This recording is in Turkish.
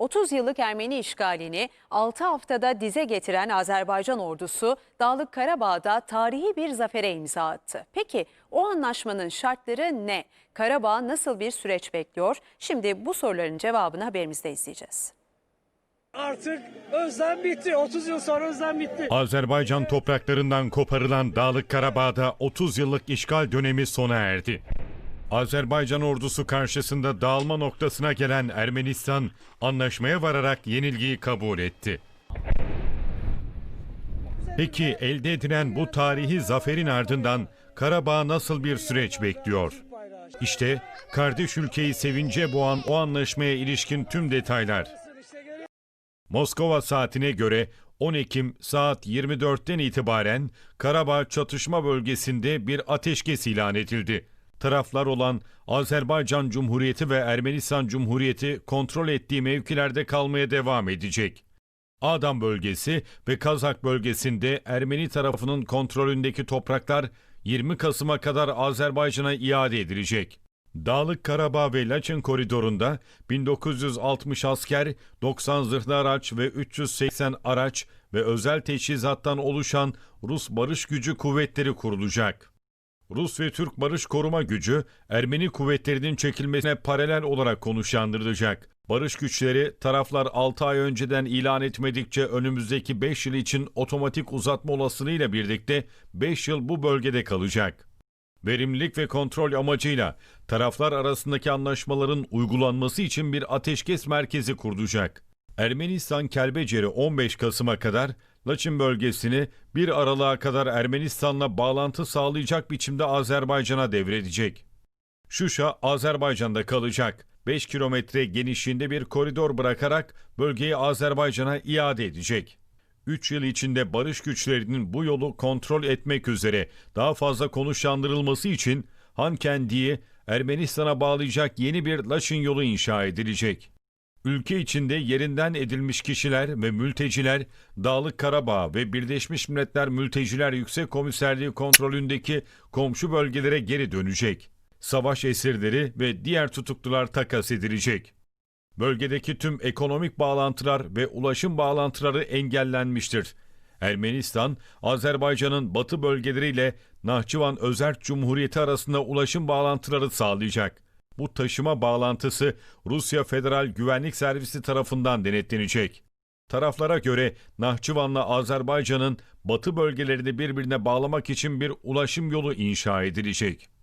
30 yıllık Ermeni işgalini 6 haftada dize getiren Azerbaycan ordusu Dağlık Karabağ'da tarihi bir zafere imza attı. Peki o anlaşmanın şartları ne? Karabağ nasıl bir süreç bekliyor? Şimdi bu soruların cevabını haberimizde izleyeceğiz. Artık özlem bitti. 30 yıl sonra özlem bitti. Azerbaycan topraklarından koparılan Dağlık Karabağ'da 30 yıllık işgal dönemi sona erdi. Azerbaycan ordusu karşısında dağılma noktasına gelen Ermenistan anlaşmaya vararak yenilgiyi kabul etti. Peki elde edilen bu tarihi zaferin ardından Karabağ nasıl bir süreç bekliyor? İşte kardeş ülkeyi sevince boğan o anlaşmaya ilişkin tüm detaylar. Moskova saatine göre 10 Ekim saat 24'ten itibaren Karabağ çatışma bölgesinde bir ateşkes ilan edildi. Taraflar olan Azerbaycan Cumhuriyeti ve Ermenistan Cumhuriyeti kontrol ettiği mevkilerde kalmaya devam edecek. Adam bölgesi ve Kazak bölgesinde Ermeni tarafının kontrolündeki topraklar 20 Kasım'a kadar Azerbaycan'a iade edilecek. Dağlık Karabağ ve Laçın koridorunda 1960 asker, 90 zırhlı araç ve 380 araç ve özel teçhizattan oluşan Rus Barış Gücü kuvvetleri kurulacak. Rus ve Türk Barış Koruma Gücü, Ermeni kuvvetlerinin çekilmesine paralel olarak konuşlandırılacak. Barış güçleri taraflar 6 ay önceden ilan etmedikçe önümüzdeki 5 yıl için otomatik uzatma olasılığıyla birlikte 5 yıl bu bölgede kalacak. Verimlilik ve kontrol amacıyla taraflar arasındaki anlaşmaların uygulanması için bir ateşkes merkezi kurulacak. Ermenistan Kelbecer'i 15 Kasım'a kadar, Laçin bölgesini 1 Aralık'a kadar Ermenistan'la bağlantı sağlayacak biçimde Azerbaycan'a devredecek. Şuşa Azerbaycan'da kalacak. 5 kilometre genişliğinde bir koridor bırakarak bölgeyi Azerbaycan'a iade edecek. 3 yıl içinde barış güçlerinin bu yolu kontrol etmek üzere daha fazla konuşlandırılması için Hankendi'yi Ermenistan'a bağlayacak yeni bir Laşın yolu inşa edilecek. Ülke içinde yerinden edilmiş kişiler ve mülteciler Dağlık Karabağ ve Birleşmiş Milletler Mülteciler Yüksek Komiserliği kontrolündeki komşu bölgelere geri dönecek. Savaş esirleri ve diğer tutuklular takas edilecek. Bölgedeki tüm ekonomik bağlantılar ve ulaşım bağlantıları engellenmiştir. Ermenistan, Azerbaycan'ın batı bölgeleriyle Nahçıvan Özerk Cumhuriyeti arasında ulaşım bağlantıları sağlayacak. Bu taşıma bağlantısı Rusya Federal Güvenlik Servisi tarafından denetlenecek. Taraflara göre Nahçıvan'la Azerbaycan'ın batı bölgelerini birbirine bağlamak için bir ulaşım yolu inşa edilecek.